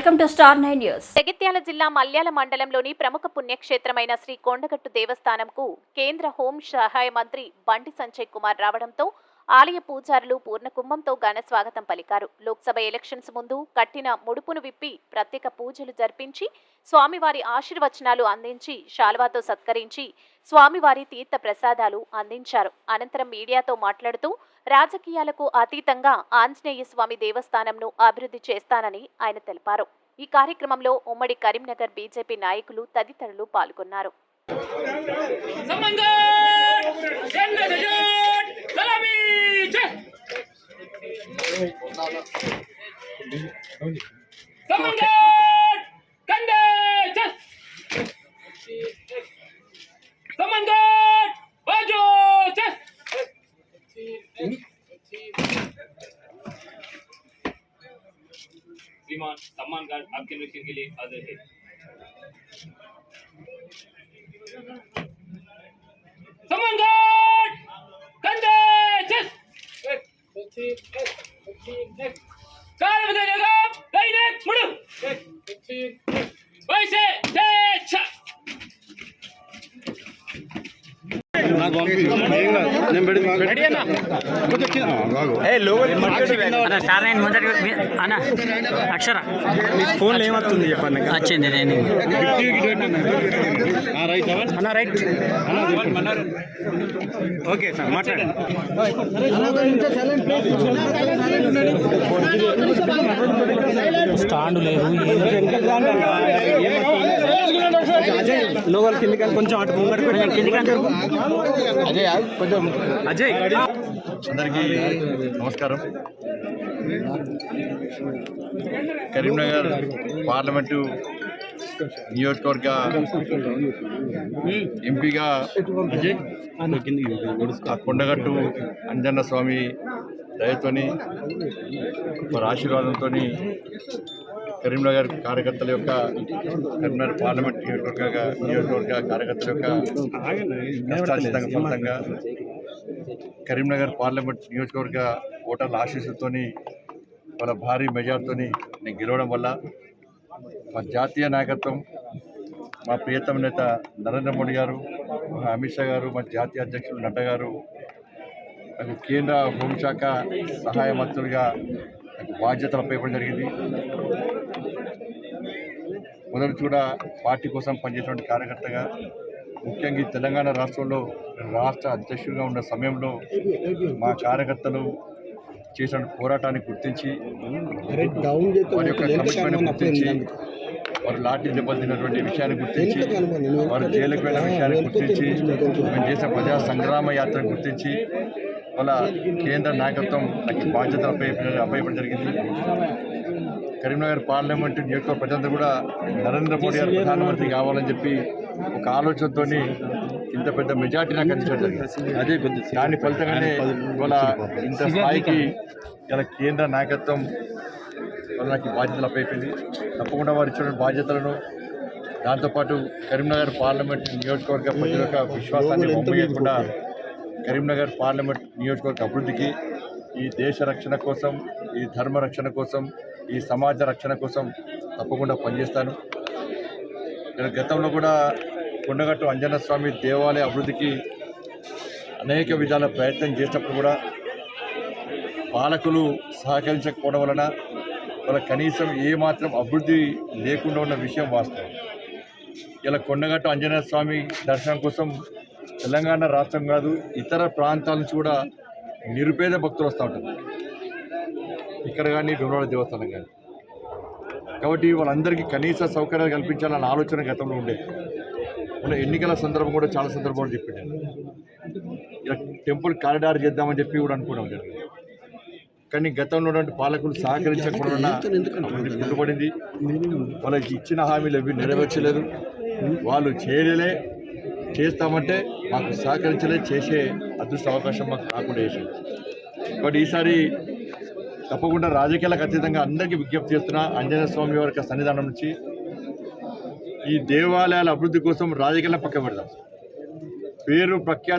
Welcome to star nine news. Jagtial జిల్లా మల్యాల మండలంలోని ప్రముఖ పుణ్యక్షేత్రమైన శ్రీ కొండగట్టు దేవస్థానంకు కేంద్ర హోం సహాయ మంత్రి బండి సంజయ్ కుమార్ రావడంతో ఆలయ పూజారులు పూర్ణ కుంభంతో ఘన స్వాగతం పలికారు. లోక్సభ ఎలక్షన్స్ ముందు కట్టిన ముడుపును విప్పి ప్రత్యేక పూజలు జరిపించి స్వామివారి ఆశీర్వచనాలు అందించి శాల్వాతో సత్కరించి స్వామివారి తీర్థ ప్రసాదాలు అందించారు. అనంతరం మీడియాతో మాట్లాడుతూ రాజకీయాలకు అతీతంగా ఆంజనేయ స్వామి దేవస్థానంను అభివృద్ధి చేస్తానని ఆయన తెలిపారు. ఈ కార్యక్రమంలో ఉమ్మడి కరీంనగర్ బీజేపీ నాయకులు తదితరులు పాల్గొన్నారు. సమంగట్ सम्मान गार्ड आपके निरीक्षण के लिए हाजिर है। कमान कंधे कार्य बदलेगा అన్న అక్షర ఫోన్లో ఏమవుతుంది చెప్పండి వచ్చింది నేను అన్న రైట్ ఓకే సార్ మాట్లాడండి స్టాండ్ లేదు. లోగల్ కిందికి కొంచెం అటు ముంగడు అజయ్ కొంచెం. అజయ్. అందరికీ నమస్కారం. కరీంనగర్ పార్లమెంటు నియోజకవర్గ ఎంపీగా కొండగట్టు అంజన్న స్వామి దయతోని ఆశీర్వాదంతో కరీంనగర్ కార్యకర్తల యొక్క కరీంనగర్ పార్లమెంట్ నియోజకవర్గ నియోజకవర్గ కార్యకర్తల యొక్క కష్టార్జితంగా ఫలితంగా కరీంనగర్ పార్లమెంట్ నియోజకవర్గ ఓటర్ల ఆశీస్సుతో వాళ్ళ భారీ మెజార్టీతోని నేను గెలవడం వల్ల మా జాతీయ నాయకత్వం మా ప్రియతమ నేత నరేంద్ర మోడీ గారు మా అమిత్ షా గారు మా జాతీయ అధ్యక్షులు నడ్డా గారు నాకు కేంద్ర హోంశాఖ సహాయ మంత్రులుగా నాకు బాధ్యతలు అప్పగించడం జరిగింది. మొదటి కూడా పార్టీ కోసం పనిచేసినటువంటి కార్యకర్తగా ముఖ్యంగా ఈ తెలంగాణ రాష్ట్రంలో రాష్ట్ర అధ్యక్షుడిగా ఉన్న సమయంలో మా కార్యకర్తలు చేసిన పోరాటాన్ని గుర్తించి వారి యొక్క కమిట్మెంట్ గుర్తించి వారు లాఠీ దెబ్బలు తిన్నటువంటి విషయాన్ని గుర్తించి వారు జైలుకు వెళ్ళిన విషయాన్ని గుర్తించి మేము చేసిన ప్రజా సంగ్రామ యాత్రను గుర్తించి వాళ్ళ కేంద్ర నాయకత్వం నాకు ఈ బాధ్యతలు అప్పయ్య అప్పయ్యడం జరిగింది. కరీంనగర్ పార్లమెంటు నియోజకవర్గ ప్రజలందరూ కూడా నరేంద్ర మోడీ గారు ప్రధానమంత్రి కావాలని చెప్పి ఒక ఆలోచనతో ఇంత పెద్ద మెజార్టీ నాకు అందించడం జరిగింది. అదే దాని ఫలితంగానే ఇవాళ ఇంత స్థాయికి ఇలా కేంద్ర నాయకత్వం వాళ్ళ నాకు బాధ్యతలు అప్పైపోయింది. తప్పకుండా వారు ఇచ్చిన బాధ్యతలను దాంతోపాటు కరీంనగర్ పార్లమెంట్ నియోజకవర్గ ప్రజల యొక్క విశ్వాసాన్ని బొమ్మయ్యకుండా కరీంనగర్ పార్లమెంట్ నియోజకవర్గ అభివృద్ధికి ఈ దేశ రక్షణ కోసం ఈ ధర్మ రక్షణ కోసం ఈ సమాజ రక్షణ కోసం తప్పకుండా పనిచేస్తాను. నేను గతంలో కూడా కొండగట్టు అంజన స్వామి దేవాలయ అభివృద్ధికి అనేక విధాల ప్రయత్నం చేసినప్పుడు కూడా పాలకులు సహకరించకపోవడం వలన వాళ్ళ కనీసం ఏమాత్రం అభివృద్ధి లేకుండా ఉన్న విషయం వాస్తవం. ఇలా కొండగట్టు ఆంజనేయ స్వామి దర్శనం కోసం తెలంగాణ రాష్ట్రం కాదు ఇతర ప్రాంతాల నుంచి కూడా నిరుపేద భక్తులు వస్తూ ఉంటారు. ఇక్కడ కానీ భీమవరం దేవస్థానం కానీ. కాబట్టి వాళ్ళందరికీ కనీస సౌకర్యాలు కల్పించాలన్న ఆలోచన గతంలో ఉండేది. మన ఎన్నికల సందర్భం కూడా చాలా సందర్భాలు చెప్పిండాను ఇలా టెంపుల్ కారిడార్ చేద్దామని చెప్పి కూడా అనుకున్నాం జరిగింది. కానీ గతంలో ఉన్నటువంటి పాలకులు సహకరించకుండా అభివృద్ధి వాళ్ళకి ఇచ్చిన హామీలు అవి నెరవేర్చలేదు. వాళ్ళు చేయలే చేస్తామంటే మాకు సహకరించలే. చేసే అదృష్ట అవకాశం మాకు రాకుండా చేసింది కాబట్టి ఈసారి తప్పకుండా రాజకీయాలకు అతీతంగా అందరికీ విజ్ఞప్తి చేస్తున్నా. ఆంజనేయ స్వామి వారి యొక్క సన్నిధానం నుంచి ఈ దేవాలయాల అభివృద్ధి కోసం రాజకీయాల పక్క పెడదాం. పేరు ప్రఖ్యాతి